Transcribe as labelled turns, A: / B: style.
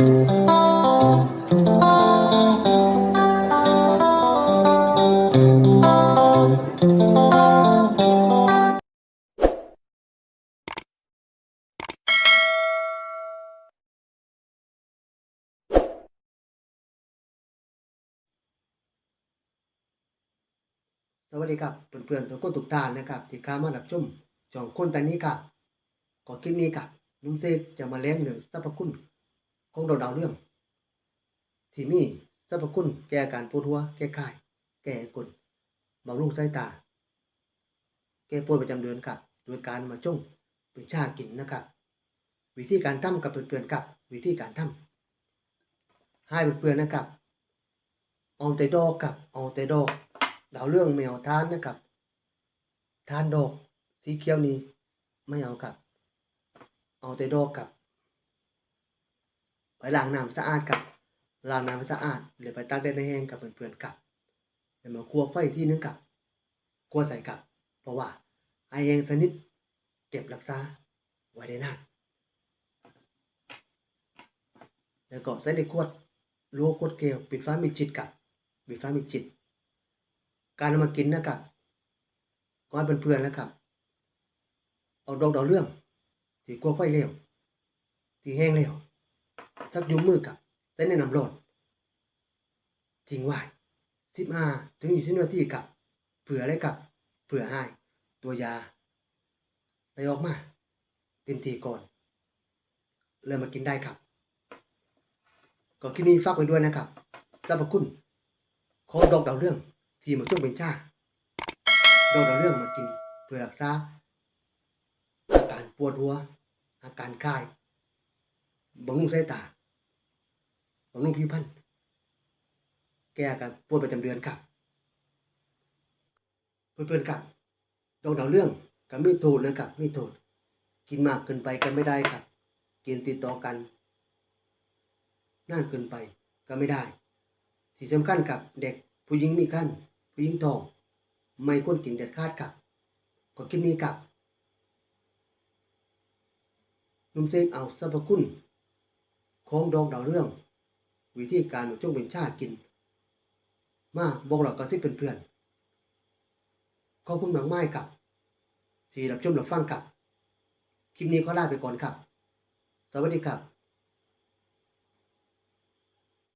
A: สวัสดีครับเพื่อนๆทุกคนทุกท่านนะครับที่เข้ามารับชมช่องคนแต่นี้ครับก่อนคลิปนี้ครับนุ่มเซจะมาเลี้ยงเรื่องสรรพคุณ ของดอกดาวเรื่อง ที่มีสรรพคุณแก้การปวดหัว แก้ไข้แก้กลบำรุงสายตา แก้ปวดประจำเดือนครับ โดยการมาจ้งเป็นชากินนะครับ วิธีการทำกับเพื่อนๆครับ วิธีการทำให้เพื่อนๆนะครับ เอาแต่ดอกกับ เอาแต่ดอก ดาวเรื่องไม่เอาทานนะครับ ทานดอกสีเขียวนี้ไม่เอาครับ เอาแต่ดอกกับ ไปล้างน้ำสะอาดกับล้างน้ำสะอาดหรือไปตากแดดในแห้งกับเพื่อนๆกับแล้วมาคั่วไฟที่นึงกับคั่วใส่กับ เพราะว่าไอแห้งสนิทเก็บรักษาไว้ได้นานแล้วก็ใส่ในขวดรั้วขวดเกลียวปิดฟ้ามิดชิดกับปิดฟ้ามิดชิดการเอามากินนะครับก็ให้เพื่อนๆนะครับ เอาดอกดาวเรื่องที่กลัวไฟเร็วที่แห้งเร็ว สักยมมือกับใส่ในนำร้อนทิ้งไว้สิบห้าถึงยี่สิบนาทีกับเผื่ออะไรกับเผื่อให้ตัวยาไปออกมาเต็มทีก่อน เริ่มมากินได้ครับ ก็คลิปนี้ฝากไว้ด้วยนะครับสรรพคุณของดอกดาวเรื่องที่มาช่วงเป็นชาดอกดาวเรื่องมากินเพื่อรักษาอาการปวดหัว อาการคลายบำรุงสายตา บำรุงผิวพรรณแก้การปวดประจำเดือนครับเพื่อนๆครับดอกดาวเรื่องกับมีโทษนะครับมีโทษ กินมากเกินไปก็ไม่ได้ครับ กินติดต่อกันนานเกินไปก็ไม่ได้ ที่สำคัญกับเด็กผู้หญิงมีคันผู้หญิงท้องไม่ควรกินเด็ดขาดครับก็คลิปนี้ครับนุ่มเซกเอาสรรพคุณของดอกดาวเรื่อง วิธีการจงเป็นชากิน มาบอกเราก็ที่เป็นเพื่อนขอบคุณมากมายครับ ที่รับชมรับฟังกับ คลิปนี้ขอลาไปก่อนครับ สวัสดีครับ